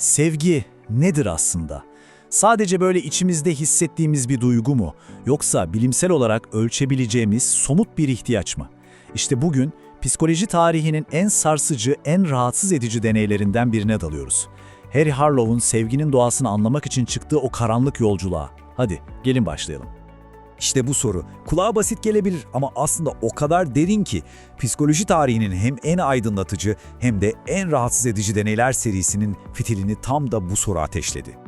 Sevgi nedir aslında? Sadece böyle içimizde hissettiğimiz bir duygu mu? Yoksa bilimsel olarak ölçebileceğimiz somut bir ihtiyaç mı? İşte bugün psikoloji tarihinin en sarsıcı, en rahatsız edici deneylerinden birine dalıyoruz. Harry Harlow'un sevginin doğasını anlamak için çıktığı o karanlık yolculuğa. Hadi gelin başlayalım. İşte bu soru. Kulağa basit gelebilir ama aslında o kadar derin ki psikoloji tarihinin hem en aydınlatıcı hem de en rahatsız edici deneyler serisinin fitilini tam da bu soru ateşledi.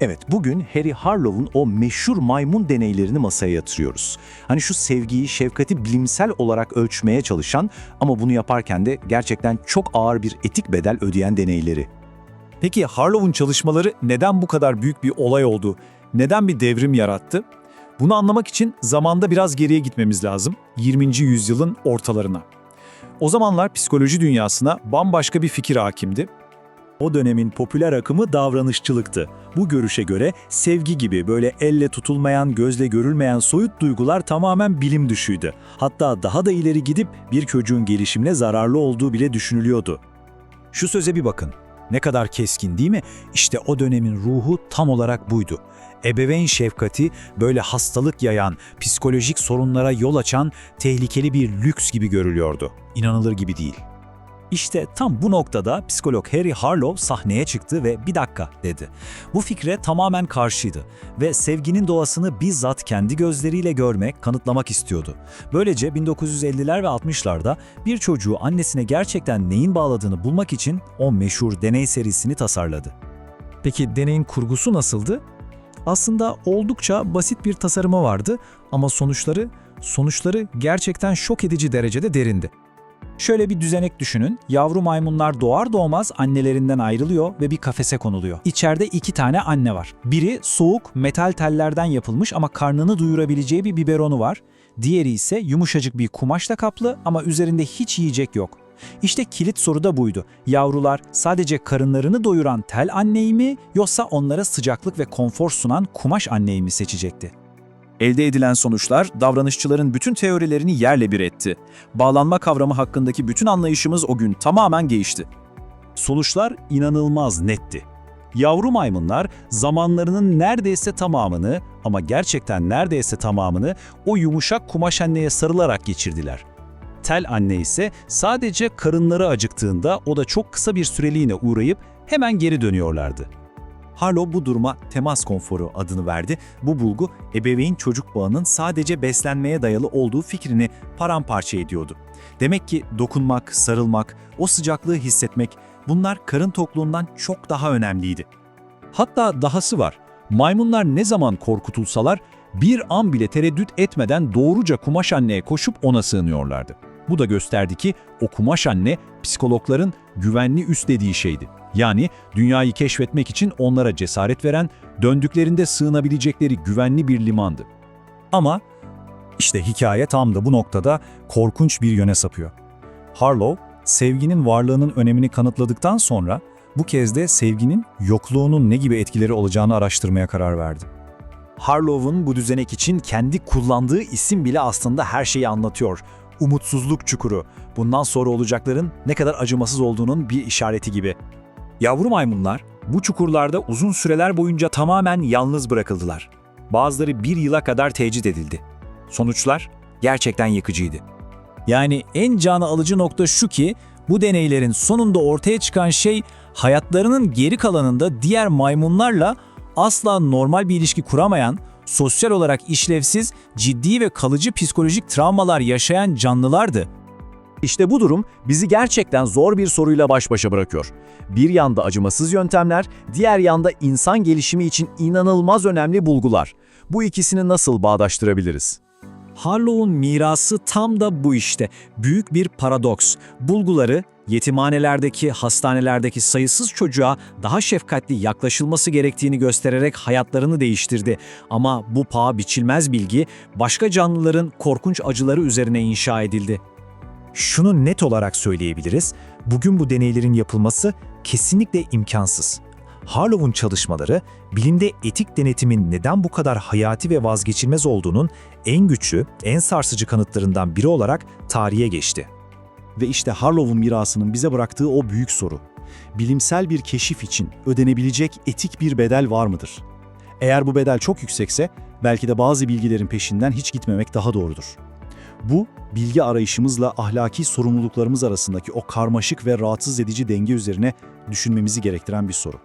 Evet, bugün Harry Harlow'un o meşhur maymun deneylerini masaya yatırıyoruz. Hani şu sevgiyi, şefkati bilimsel olarak ölçmeye çalışan ama bunu yaparken de gerçekten çok ağır bir etik bedel ödeyen deneyleri. Peki Harlow'un çalışmaları neden bu kadar büyük bir olay oldu? Neden bir devrim yarattı? Bunu anlamak için zamanda biraz geriye gitmemiz lazım. 20. yüzyılın ortalarına. O zamanlar psikoloji dünyasına bambaşka bir fikir hakimdi. O dönemin popüler akımı davranışçılıktı. Bu görüşe göre sevgi gibi böyle elle tutulmayan, gözle görülmeyen soyut duygular tamamen bilim dışıydı. Hatta daha da ileri gidip bir çocuğun gelişimine zararlı olduğu bile düşünülüyordu. Şu söze bir bakın. Ne kadar keskin değil mi? İşte o dönemin ruhu tam olarak buydu. Ebeveyn şefkati böyle hastalık yayan, psikolojik sorunlara yol açan tehlikeli bir lüks gibi görülüyordu. İnanılır gibi değil. İşte tam bu noktada psikolog Harry Harlow sahneye çıktı ve bir dakika dedi. Bu fikre tamamen karşıydı ve sevginin doğasını bizzat kendi gözleriyle görmek, kanıtlamak istiyordu. Böylece 1950'ler ve 60'larda bir çocuğu annesine gerçekten neyin bağladığını bulmak için o meşhur deney serisini tasarladı. Peki deneyin kurgusu nasıldı? Aslında oldukça basit bir tasarımı vardı ama sonuçları sonuçları gerçekten şok edici derecede derindi. Şöyle bir düzenek düşünün. Yavru maymunlar doğar doğmaz annelerinden ayrılıyor ve bir kafese konuluyor. İçeride iki tane anne var. Biri soğuk metal tellerden yapılmış ama karnını duyurabileceği bir biberonu var. Diğeri ise yumuşacık bir kumaşla kaplı ama üzerinde hiç yiyecek yok. İşte kilit soru da buydu. Yavrular sadece karınlarını doyuran tel anneyi mi yoksa onlara sıcaklık ve konfor sunan kumaş anneyi mi seçecekti? Elde edilen sonuçlar davranışçıların bütün teorilerini yerle bir etti. Bağlanma kavramı hakkındaki bütün anlayışımız o gün tamamen değişti. Sonuçlar inanılmaz netti. Yavru maymunlar zamanlarının neredeyse tamamını ama gerçekten neredeyse tamamını o yumuşak kumaş anneye sarılarak geçirdiler. Tel anne ise sadece karınları acıktığında o da çok kısa bir süreliğine uğrayıp hemen geri dönüyorlardı. Harlow bu duruma temas konforu adını verdi. Bu bulgu ebeveyn çocuk bağının sadece beslenmeye dayalı olduğu fikrini paramparça ediyordu. Demek ki dokunmak, sarılmak, o sıcaklığı hissetmek bunlar karın tokluğundan çok daha önemliydi. Hatta dahası var. Maymunlar ne zaman korkutulsalar bir an bile tereddüt etmeden doğruca kumaş anneye koşup ona sığınıyorlardı. Bu da gösterdi ki o kumaş anne psikologların güvenli üst dediği şeydi. Yani dünyayı keşfetmek için onlara cesaret veren, döndüklerinde sığınabilecekleri güvenli bir limandı. Ama işte hikaye tam da bu noktada korkunç bir yöne sapıyor. Harlow, sevginin varlığının önemini kanıtladıktan sonra bu kez de sevginin yokluğunun ne gibi etkileri olacağını araştırmaya karar verdi. Harlow'un bu düzenek için kendi kullandığı isim bile aslında her şeyi anlatıyor. Umutsuzluk çukuru. Bundan sonra olacakların ne kadar acımasız olduğunun bir işareti gibi. Yavru maymunlar bu çukurlarda uzun süreler boyunca tamamen yalnız bırakıldılar. Bazıları bir yıla kadar tecrit edildi. Sonuçlar gerçekten yıkıcıydı. Yani en canı alıcı nokta şu ki bu deneylerin sonunda ortaya çıkan şey hayatlarının geri kalanında diğer maymunlarla asla normal bir ilişki kuramayan, sosyal olarak işlevsiz, ciddi ve kalıcı psikolojik travmalar yaşayan canlılardı. İşte bu durum bizi gerçekten zor bir soruyla baş başa bırakıyor. Bir yanda acımasız yöntemler, diğer yanda insan gelişimi için inanılmaz önemli bulgular. Bu ikisini nasıl bağdaştırabiliriz? Harlow'un mirası tam da bu işte. Büyük bir paradoks. Bulguları yetimhanelerdeki, hastanelerdeki sayısız çocuğa daha şefkatli yaklaşılması gerektiğini göstererek hayatlarını değiştirdi. Ama bu paha biçilmez bilgi başka canlıların korkunç acıları üzerine inşa edildi. Şunu net olarak söyleyebiliriz. Bugün bu deneylerin yapılması kesinlikle imkansız. Harlow'un çalışmaları, bilimde etik denetimin neden bu kadar hayati ve vazgeçilmez olduğunun en güçlü, en sarsıcı kanıtlarından biri olarak tarihe geçti. Ve işte Harlow'un mirasının bize bıraktığı o büyük soru. bilimsel bir keşif için ödenebilecek etik bir bedel var mıdır? Eğer bu bedel çok yüksekse belki de bazı bilgilerin peşinden hiç gitmemek daha doğrudur. Bu, bilgi arayışımızla ahlaki sorumluluklarımız arasındaki o karmaşık ve rahatsız edici denge üzerine düşünmemizi gerektiren bir soru.